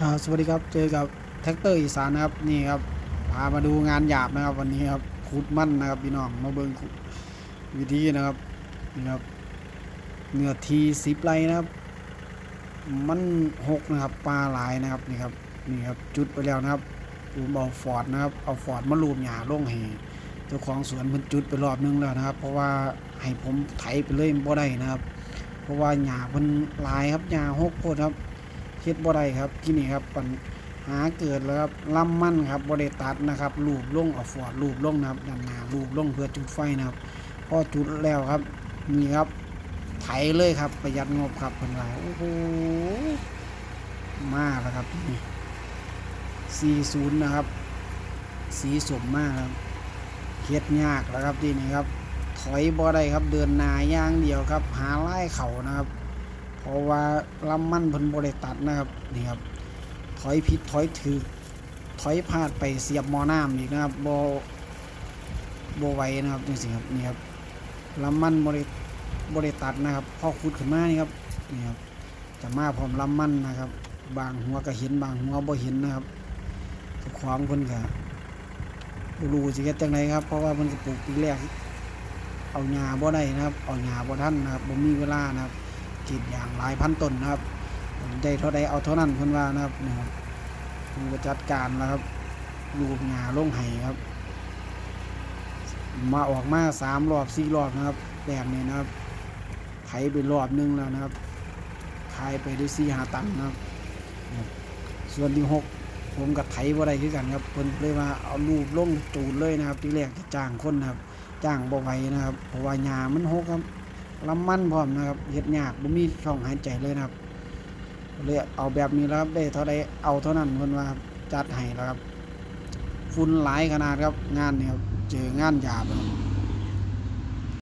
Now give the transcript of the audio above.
ครับสวัสดีครับเจอกับแท็กเตอร์อีสานนะครับนี่ครับพามาดูงานหยาบนะครับ วันนี้ครับขุดมั่นนะครับพี่น้องมาเบิ่งขุดวิธีนะครับนี่ครับเนื้อทีสิบไรนะครับ มันหกนะครับปลาหลายนะครับนี่ครับนี่ครับจุดไปแล้วนะครับผมเอาฟอร์ดนะครับเอาฟอร์ดมาลูบหญ้าล่งให้เจ้าของสวนเพิ่นจุดไปรอบนึงแล้วนะครับ เพราะว่าให้ผมไถไปเลยบ่ได้นะครับ เพราะว่าหญ้าเพิ่นลายครับหญ้าหกโพดครับ เฮ็ดบ่ได้ครับที่นี่ครับปัญหาเกิดแล้วครับลำมันครับบ่ได้ตัดนะครับลูบลงเอาฟอร์ดลูบลงนะครับด้านหน้าลูบลงเพื่อจุดไฟนะครับพอจุดแล้วครับนี่ครับไถเลยครับประหยัดงบครับเพิ่นว่าโอ้โหมากแล้วครับนี่40 นะครับ สีสมมากครับเฮ็ดยากแล้วครับที่นี่ครับ ถอยบ่ได้ครับเดินหน้าย่างเดียวครับ หาไล่เขานะครับ เพราะว่าลำมันเพิ่นบ่ได้ตัดนะครับนี่ครับถอยผิดถอยถือถอยพลาดไปเสียบมอน้ำอีกนะครับโบ่บ่ไหวนะครับจังซี่ครับนี่ครับลำมันบ่ได้บ่ได้ตัดนะครับพอขุดขึ้นมานี่ครับนี่ครับจะมาพร้อมลำมันนะครับ บางหัวก็เห็นบางหัวบ่เห็นนะครับเจ้างเพิ่นก็รู้สิเฮ็ดจังไดครับ เพราะว่าเพิ่นก็ปลูกปีแรกเอาหญ้าบ่ได้นะครับ เอาหญ้าบ่ทันนะครับบ่มีเวลานะครับ กรีดยางหลายพันต้นนะครับได้เท่าใดเอาเท่านั้นเพิ่นว่านะครับนะครับผมก็จัดการแล้วครับลูกหญ้าลงไห้ครับ มาออกมาสามรอบสี่รอบนะครับแบบนี้นะครับไถไปรอบหนึงแล้วนะครับขายไปได้สี่หาตันนะครับ ส่วนที่หกผมกับไถว่าได้คือกันครับเพิ่นเลยว่าเอาลูกลงจูดเลยนะครับ ที่แรกจะจ้างคนนะครับ จ้างบ่ไหวนะครับ เพราะว่าหญ้ามันหกครับ ลำมันพร้อมนะครับเห็ดยากบ่มีช่องหายใจเลยนะครับเลยเอาแบบนี้แล้วครับได้เท่าใดเอาเท่านั้นเพิ่นว่าจัดให้แล้วครับฝุ่นหลายขนาดครับงานนี่ครับเจองานหยาบ